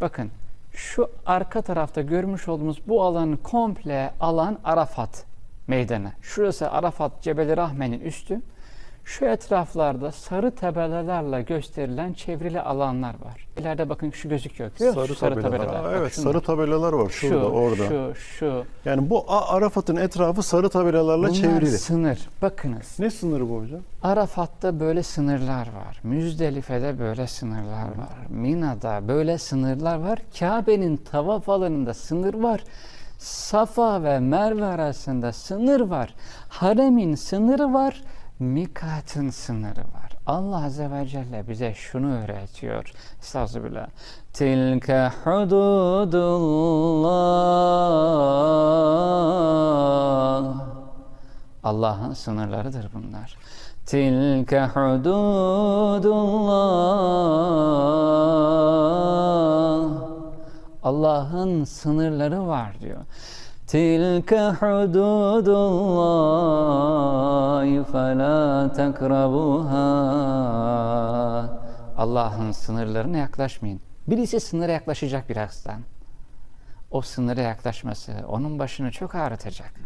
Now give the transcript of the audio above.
Bakın şu arka tarafta görmüş olduğumuz bu alanı komple alan Arafat meydanı. Şurası Arafat Cebeli Rahme'nin üstü. Şu etraflarda sarı tabelalarla gösterilen çevrili alanlar var. İleride bakın şu gözüküyor. Görüyor musun? Sarı, Şu tabelalar. Aa, Bak evet şunlar. sarı tabelalar var şurada şu, orada. Şu, şu. Yani bu Arafat'ın etrafı sarı tabelalarla Bunlar çevrili. sınır. Bakınız. Ne sınırı bu hocam? Arafat'ta böyle sınırlar var. Müzdelife'de böyle sınırlar var. Mina'da böyle sınırlar var. Kabe'nin tavaf alanında sınır var. Safa ve Merve arasında sınır var. Haremin sınırı var. Mikatın sınırı var. Allah Azze ve Celle bize şunu öğretiyor. Estağfirullah. Tilke hududullah. Allah'ın sınırlarıdır bunlar. Tilke hududullah. Allah'ın sınırları var diyor. Tilke hududullah fela takrabuha. Allah'ın sınırlarına yaklaşmayın. Birisi sınıra yaklaşacak birazdan. O sınıra yaklaşması onun başını çok ağrıtacak.